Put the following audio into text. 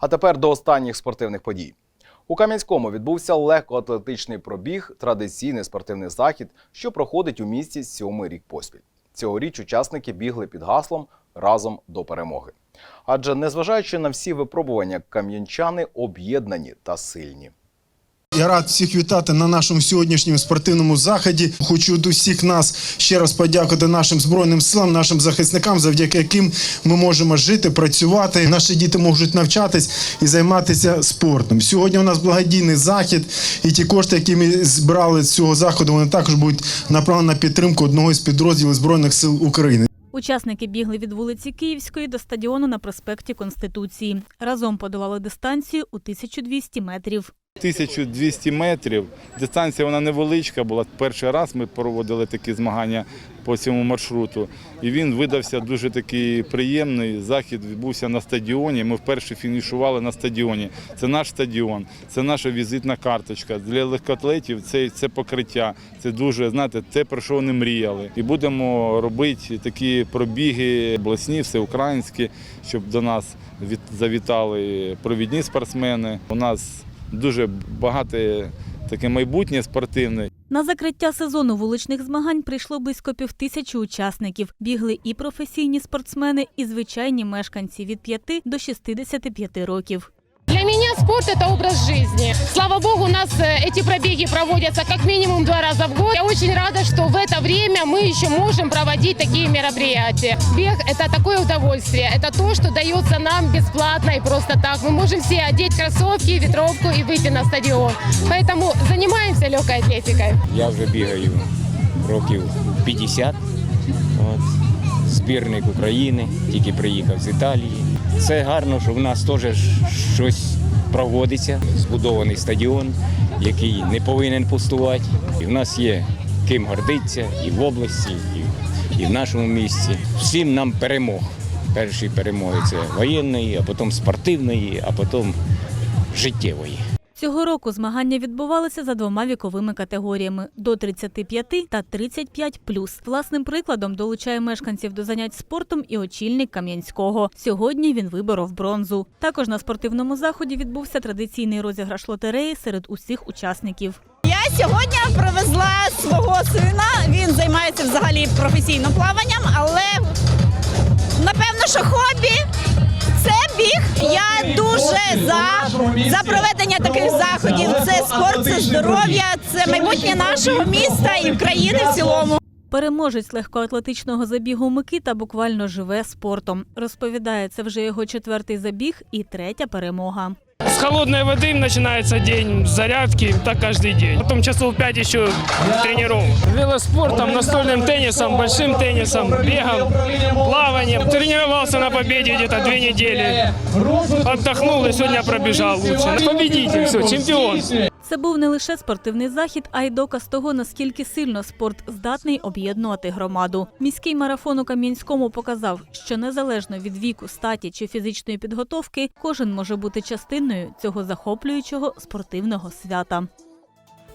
А тепер до останніх спортивних подій. У Кам'янському відбувся легкоатлетичний пробіг, традиційний спортивний захід, що проходить у місті сьомий рік поспіль. Цьогоріч учасники бігли під гаслом разом до перемоги. Адже незважаючи на всі випробування, кам'янчани об'єднані та сильні. Я рад всіх вітати на нашому сьогоднішньому спортивному заході. Хочу від усіх нас ще раз подякувати нашим збройним силам, нашим захисникам, завдяки яким ми можемо жити, працювати. Наші діти можуть навчатись і займатися спортом. Сьогодні у нас благодійний захід, і ті кошти, які ми збирали з цього заходу, вони також будуть направлені на підтримку одного із підрозділів збройних сил України. Учасники бігли від вулиці Київської до стадіону на проспекті Конституції. Разом подолали дистанцію у 1200 метрів. 1200 метрів. Дистанція вона невеличка була. Перший раз ми проводили такі змагання по цьому маршруту. І він видався дуже такий приємний. Захід відбувся на стадіоні. Ми вперше фінішували на стадіоні. Це наш стадіон, це наша візитна карточка. Для легкоатлетів це, це покриття. Це дуже, знаєте, те, про що вони мріяли. І будемо робити такі пробіги обласні, всеукраїнські, щоб до нас завітали провідні спортсмени. У нас дуже багате таке майбутнє спортивне. На закриття сезону вуличних змагань прийшло близько півтисячі учасників. Бігли і професійні спортсмени, і звичайні мешканці від 5 до 65 років. Для меня спорт – это образ жизни. Слава богу, у нас э, эти пробеги проводятся как минимум два раза в год. Я очень рада, что в это время мы еще можем проводить такие мероприятия. Бег – это такое удовольствие. Это то, что дается нам бесплатно и просто так. Мы можем все одеть кроссовки, ветровку и выйти на стадион. Поэтому занимаемся легкой атлетикой. Я вже бігаю років 50. От. Збірник України, тільки приїхав з Італії. Це гарно, що в нас теж щось проводиться. Збудований стадіон, який не повинен пустувати. І в нас є ким гордитися і в області, і, в нашому місті. Всім нам перемог. Перші перемоги це воєнної, а потім спортивної, а потім життєвої. Цього року змагання відбувалися за двома віковими категоріями до 35 та 35 Власним прикладом долучає мешканців до занять спортом і очільник Кам'янського. Сьогодні він виборов бронзу. Також на спортивному заході відбувся традиційний розіграш лотереї серед усіх учасників. Я сьогодні привезла свого сина. Він займається взагалі професійним плаванням, але напевно, що хобі це біг. Я дуже за, за проведення таких заходів. Це спорт, це здоров'я, це майбутнє нашого міста і України в цілому. Переможець легкоатлетичного забігу Микита буквально живе спортом. Розповідає, це вже його четвертий забіг і третя перемога. С холодной воды начинается день, с зарядки, так каждый день. Потом часов 5 еще тренировок. Велоспортом, настольным теннисом, большим теннисом, бегом, плаванием. Тренировался на победе где-то две недели. Отдохнул и сегодня пробежал лучше. Победитель, все, чемпион. Це був не лише спортивний захід, а й доказ того, наскільки сильно спорт здатний об'єднувати громаду. Міський марафон у Кам'янському показав, що незалежно від віку, статі чи фізичної підготовки, кожен може бути частиною цього захоплюючого спортивного свята.